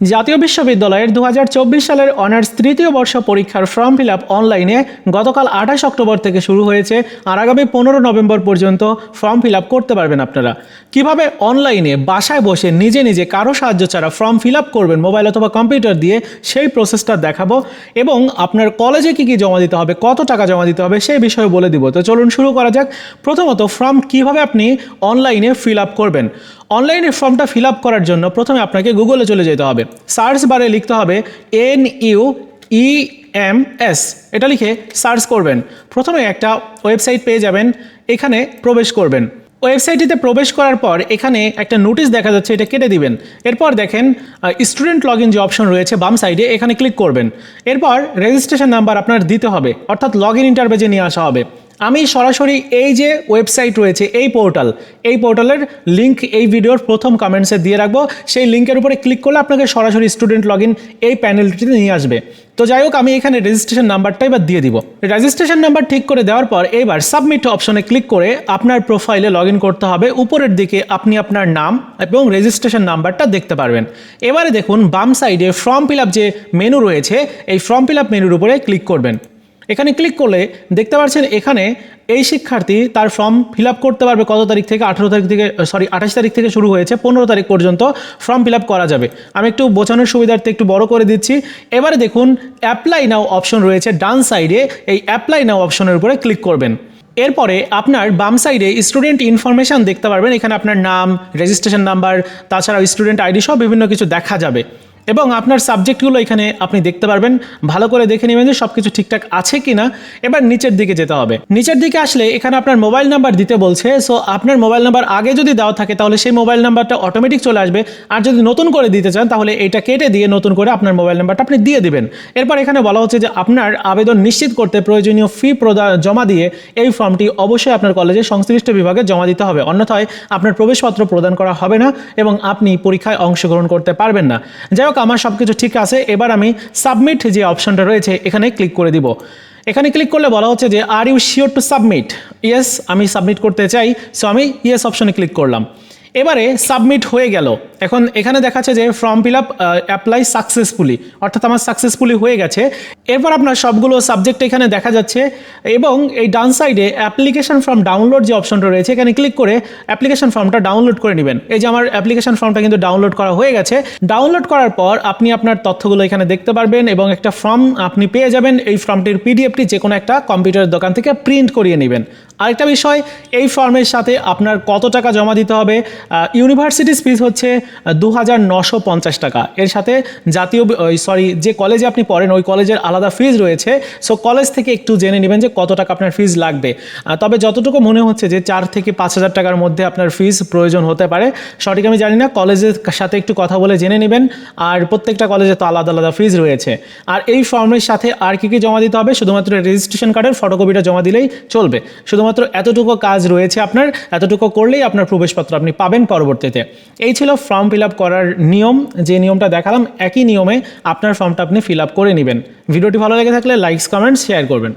জাতীয় বিশ্ববিদ্যালয়ের দু হাজার চব্বিশ সালের অনার্স তৃতীয় বর্ষ পরীক্ষার ফর্ম ফিল আপ অনলাইনে গতকাল আঠাশ অক্টোবর থেকে শুরু হয়েছে আর আগামী পনেরো নভেম্বর পর্যন্ত ফর্ম ফিল আপ করতে পারবেন আপনারা। কীভাবে অনলাইনে বাসায় বসে নিজে নিজে কারও সাহায্য ছাড়া ফর্ম ফিল আপ করবেন মোবাইল অথবা কম্পিউটার দিয়ে, সেই প্রসেসটা দেখাবো এবং আপনার কলেজে কী কী জমা দিতে হবে, কত টাকা জমা দিতে হবে, সেই বিষয়ে বলে দিব। তো চলুন শুরু করা যাক। প্রথমত ফর্ম কীভাবে আপনি অনলাইনে ফিল আপ করবেন? অনলাইনে ফর্মটা ফিল আপ করার জন্য প্রথমে আপনাকে গুগলে চলে যেতে হবে। সার্চ বারে লিখতে হবে N U E M S. এটা লিখে সার্চ করবেন। প্রথমে একটা ওয়েবসাইট পেয়ে যাবেন, এখানে প্রবেশ করবেন। ওয়েবসাইটটিতে প্রবেশ করার পর এখানে একটা নোটিশ দেখা যাচ্ছে, এটা কেটে দিবেন। এরপর দেখেন স্টুডেন্ট লগ ইন যে অপশন রয়েছে বাম সাইডে, এখানে ক্লিক করবেন। এরপর রেজিস্ট্রেশন নাম্বার আপনার দিতে হবে, অর্থাৎ লগ ইন ইন্টারভেজে নিয়ে আসা হবে। আমি সরাসরি এই যে ওয়েবসাইট রয়েছে, এই পোর্টাল এই পোর্টালের লিঙ্ক এই ভিডিওর প্রথম কমেন্টসে দিয়ে রাখব। সেই লিঙ্কের উপরে ক্লিক করলে আপনাকে সরাসরি স্টুডেন্ট লগ এই প্যানেলটিতে নিয়ে আসবে। তো যাই হোক, আমি এখানে রেজিস্ট্রেশন নাম্বারটাই এবার দিয়ে দিব। রেজিস্ট্রেশন নাম্বার ঠিক করে দেওয়ার পর এবার সাবমিট অপশনে ক্লিক করে আপনার প্রোফাইলে লগ করতে হবে। উপরের দিকে আপনি আপনার নাম এবং রেজিস্ট্রেশন নাম্বারটা দেখতে পারবেন। এবারে দেখুন, বাম সাইডে ফর্ম ফিল যে মেনু রয়েছে, এই ফর্ম ফিল মেনুর উপরে ক্লিক করবেন। এখানে ক্লিক করলে দেখতে পাচ্ছেন এখানে এই শিক্ষার্থী তার ফর্ম ফিল করতে পারবে কত তারিখ থেকে? আঠেরো তারিখ থেকে সরি আঠাশ তারিখ থেকে শুরু হয়েছে, পনেরো তারিখ পর্যন্ত ফর্ম ফিল করা যাবে। আমি একটু বোঝানোর সুবিধার্থে একটু বড় করে দিচ্ছি। এবারে দেখুন অ্যাপ্লাই নাও অপশন রয়েছে ডান সাইডে এই অ্যাপ্লাই নাও অপশনের উপরে ক্লিক করবেন। এরপরে আপনার বাম সাইডে স্টুডেন্ট ইনফরমেশান দেখতে পারবেন। এখানে আপনার নাম রেজিস্ট্রেশন নাম্বার তাছাড়াও স্টুডেন্ট আইডি সব বিভিন্ন কিছু দেখা যাবে। এবং আপনার সাবজেক্টগুলো এখানে আপনি দেখতে পারবেন। ভালো করে দেখে নেবেন যে সব কিছু ঠিকঠাক আছে কি না এবার নিচের দিকে যেতে হবে। নিচের দিকে আসলে এখানে আপনার মোবাইল নাম্বার দিতে বলছে। সো আপনার মোবাইল নাম্বার আগে যদি দেওয়া থাকে, তাহলে সেই মোবাইল নাম্বারটা অটোমেটিক চলে আসবে। আর যদি নতুন করে দিতে চান, তাহলে এটা কেটে দিয়ে নতুন করে আপনার মোবাইল নাম্বারটা আপনি দিয়ে দিবেন। এরপর এখানে বলা হচ্ছে যে আপনার আবেদন নিশ্চিত করতে প্রয়োজনীয় ফি প্রদান জমা দিয়ে এই ফর্মটি অবশ্যই আপনার কলেজের সংশ্লিষ্ট বিভাগে জমা দিতে হবে। অন্যথায় আপনার প্রবেশপত্র প্রদান করা হবে না এবং আপনি পরীক্ষায় অংশগ্রহণ করতে পারবেন না। যাই হোক আমার সব কিছু ঠিক আছে। এবার আমি সাবমিট যে অপশনটা রয়েছে, এখানে ক্লিক করে দিব। এখানে ক্লিক করলে বলা হচ্ছে যে are you sure to submit yes আমি সাবমিট করতে চাই সো আমি ইয়েস অপশনে ক্লিক করলাম। এবারে সাবমিট হয়ে গেল। এখন এখানে দেখাচ্ছে যে form fill up apply successfully অর্থাৎ আমার সাকসেসফুলি হয়ে গেছে। এরপর আপনার সবগুলো সাবজেক্ট এখানে দেখা যাচ্ছে এবং এই ডান সাইডে অ্যাপ্লিকেশন ফর্ম ডাউনলোড যে অপশনটা রয়েছে, এখানে ক্লিক করে অ্যাপ্লিকেশন ফর্মটা ডাউনলোড করে নেবেন। এই যে আমার অ্যাপ্লিকেশন ফর্মটা কিন্তু ডাউনলোড করা হয়ে গেছে। ডাউনলোড করার পর আপনি আপনার তথ্যগুলো এখানে দেখতে পারবেন এবং একটা ফর্ম আপনি পেয়ে যাবেন। এই ফর্মটির পিডিএফটি যে কোনো একটা কম্পিউটারের দোকান থেকে প্রিন্ট করিয়ে নেবেন। আরেকটা বিষয়, এই ফর্মের সাথে আপনার কত টাকা জমা দিতে হবে ইউনিভার্সিটিস ফিস হচ্ছে দু হাজার নশো পঞ্চাশ টাকা। এর সাথে জাতীয় সরি যে কলেজে আপনি পড়েন, ওই কলেজের আলাদা ফিজ রয়েছে। সো কলেজ থেকে একটু জেনে নেবেন যে কত টাকা আপনার ফিজ লাগবে। তবে যতটুকু মনে হচ্ছে যে চার থেকে পাঁচ হাজার টাকার মধ্যে আপনার ফিজ প্রয়োজন হতে পারে, সঠিক আমি জানি না। কলেজের সাথে একটু কথা বলে জেনে নেবেন। আর প্রত্যেকটা কলেজে তো আলাদা আলাদা ফিজ রয়েছে। আর এই ফর্মের সাথে আর কি কি জমা দিতে হবে? শুধুমাত্র রেজিস্ট্রেশন কার্ডের ফটোকপিটা জমা দিলেই চলবে। শুধুমাত্র এতটুকু কাজ রয়েছে আপনার, এতটুকু করলেই আপনার প্রবেশপত্র আপনি পাবেন পরবর্তীতে। এই ছিল ফর্ম ফিল আপ করার নিয়ম। যে নিয়মটা দেখালাম, একই নিয়মে আপনার ফর্মটা আপনি ফিল আপ করে নেবেন। ভিডিওটি ভালো লেগে থাকলে লাইকস কমেন্টস শেয়ার করবেন।